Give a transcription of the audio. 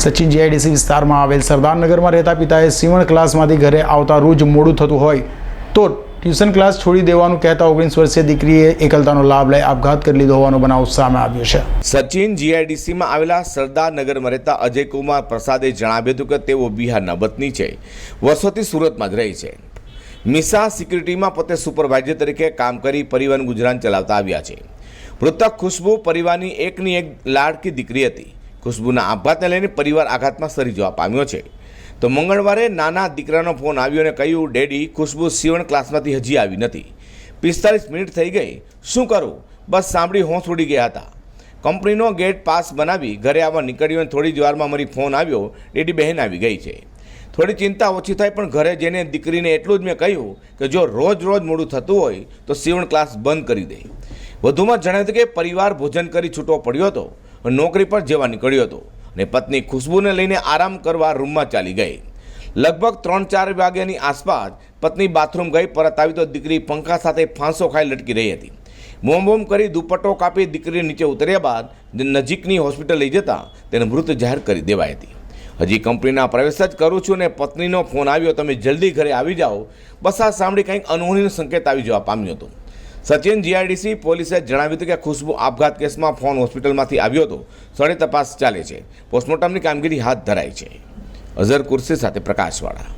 Sachin GIDC વિસ્તારમાં આવેલ સરદારનગરમાં રહેતા પિતાએ સીવણ ક્લાસમાંથી ઘરે આવતા રોજ મોડું થતું હોય તો ટ્યુશન ક્લાસ છોડી દેવાનું કહેતા ઓગણીસ વર્ષીય દીકરીએ એકલતાનો લાભ લઈ આપઘાત કરી લીધો હોવાનો બનાવ સામે આવ્યો છે. સચિન જીઆઈડીસીમાં આવેલા સરદારનગરમાં રહેતા અજયકુમાર પ્રસાદે જણાવ્યું હતું કે તેઓ બિહારના વતની છે. વર્ષોથી સુરતમાં જ રહી છે. મિસા સિક્યુરિટીમાં પોતે સુપરવાઇઝર તરીકે કામ કરી પરિવહન ગુજરાન ચલાવતા આવ્યા છે. મૃતક ખુશ્બુ પરિવારની એકની એક લાડકી દીકરી હતી. ખુશ્બુના આપઘાતને લઈને પરિવાર આઘાતમાં સરી જવા પામ્યો છે. તો મંગળવારે નાના દીકરાનો ફોન આવ્યો અને કહ્યું, ડેડી, ખુશ્બુ સીવણ ક્લાસમાંથી હજી આવી નથી. પિસ્તાલીસ મિનિટ થઈ ગઈ. શું કરું? બસ સાંભળી હોંશ ઉડી ગયા હતા. કંપનીનો ગેટ પાસ બનાવી ઘરે આવવા નીકળ્યો અને થોડી જ વારમાં મારી ફોન આવ્યો. ડેડી બહેન આવી ગઈ છે. થોડી ચિંતા ઓછી થઈ, પણ ઘરે જઈને દીકરીને એટલું જ મેં કહ્યું કે જો રોજ રોજ મોડું થતું હોય, તો સીવણ ક્લાસ બંધ કરી દે. વધુમાં જણાવ્યું કે પરિવાર ભોજન કરી છૂટો પડ્યો હતો. નોકરી પર જવા નીકળ્યો હતો અને પત્ની ખુશ્બુને લઈને આરામ કરવા રૂમમાં ચાલી ગઈ. લગભગ ત્રણ ચાર વાગ્યાની આસપાસ પત્ની બાથરૂમ ગઈ, પરત આવી તો દીકરી પંખા સાથે ફાંસો ખાઈ લટકી રહી હતી. બોમ બોમ કરી દુપટ્ટો કાપી દીકરી નીચે ઉતર્યા બાદ નજીકની હોસ્પિટલ લઈ જતા તેને મૃત જાહેર કરી દેવાઈ હતી. હજી કંપનીના પ્રવેશ જ કરું છું ને પત્નીનો ફોન આવ્યો, તમે જલ્દી ઘરે આવી જાઓ. બસ આ સાંભળી કંઈક અનહોણીનો સંકેત આવી જવા પામ્યો હતો. સચિન જીઆઈડીસી પોલીસે જણાવ્યું હતું કે ખુશ્બુ આપઘાત કેસમાં ફોન હોસ્પિટલમાંથી આવ્યો હતો. સ્થળે તપાસ ચાલે છે. પોસ્ટમોર્ટમની કામગીરી હાથ ધરાઈ છે. અઝર કુર્સી સાથે પ્રકાશવાળા.